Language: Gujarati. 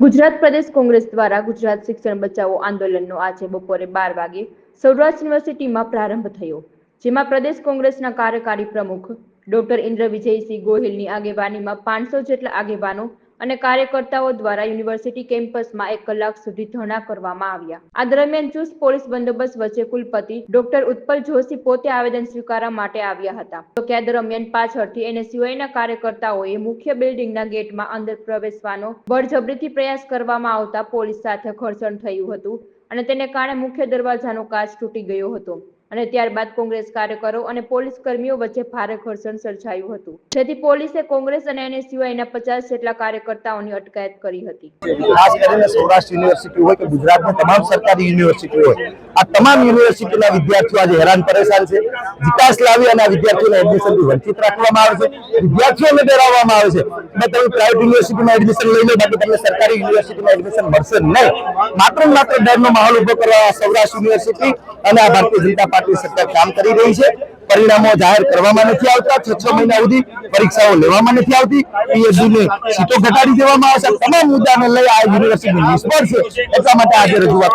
ગુજરાત પ્રદેશ કોંગ્રેસ દ્વારા ગુજરાત શિક્ષણ બચાવો આંદોલનનો આજે બપોરે બાર વાગે સૌરાષ્ટ્ર યુનિવર્સિટીમાં પ્રારંભ થયો, જેમાં પ્રદેશ કોંગ્રેસના કાર્યકારી પ્રમુખ ડોક્ટર ઇન્દ્ર વિજયસિંહ ગોહિલની આગેવાનીમાં પાંચસો જેટલા આગેવાનો અને કાર્યકર્તાઓ દ્વારા યુનિવર્સિટી કેમ્પસમાં એક કલાક સુધી ધરણા કરવામાં આવ્યા. આ દરમિયાન ચુસ્ત પોલીસ બંદોબસ્ત વચ્ચે કુલપતિ ડોક્ટર ઉત્પલ જોશી પોતે આવેદન સ્વીકારવા માટે આવ્યા હતા. તો કે આ દરમિયાન પાછળથી એનએસયુઆઈના કાર્યકર્તાઓએ મુખ્ય બિલ્ડિંગના ગેટમાં અંદર પ્રવેશવાનો બળજબરીથી પ્રયાસ કરવામાં આવતા પોલીસ સાથે ઘર્ષણ થયું હતું અને તેને કારણે મુખ્ય દરવાજાનો કાચ તૂટી ગયો હતો. અને ત્યારબાદ કોંગ્રેસ કાર્યકરો અને પોલીસ કર્મીઓ વચ્ચે ભારે ઘર્ષણ સર્જાયું હતું. જેથી પોલીસે કોંગ્રેસ અને એનએસયુઆઈના પચાસ જેટલા કાર્યકર્તાઓની અટકાયત કરી હતી. ખાસ કરીને સૌરાષ્ટ્ર યુનિવર્સિટી હોય કે ગુજરાતની તમામ સરકારી યુનિવર્સિટી હોય આ તમામ યુનિવર્સિટીના વિદ્યાર્થીઓ આજે હેરાન પરેશાન છે. વિકાસ લાવી અને આ વિદ્યાર્થીઓને એડમિશનથી વંચિત રાખવામાં આવે છે. વિદ્યાર્થીઓને ડરાવવામાં આવે છે. કે તમે પ્રાઇવેટ યુનિવર્સિટીમાં એડમિશન લઈ લો, બાકી તમને સરકારી યુનિવર્સિટીમાં એડમિશન મળશે નહીં. માત્ર માત્ર ડરનો માહોલ ઊભો કરવા સૌરાષ્ટ્ર યુનિવર્સિટી અને આ ભારતીય જનતા પાર્ટી સરકાર કામ કરી રહી છે. પરિણામો જાહેર કરવામાં નથી આવતા. છ છ મહિના સુધી પરીક્ષાઓ લેવામાં નથી આવતી. પીએચડી ને સીટો ઘટાડી દેવામાં આવશે. તમામ મુદ્દાને લઈ આ યુનિવર્સિટી નિષ્ફળ છે. એટલા માટે આજે રજૂઆત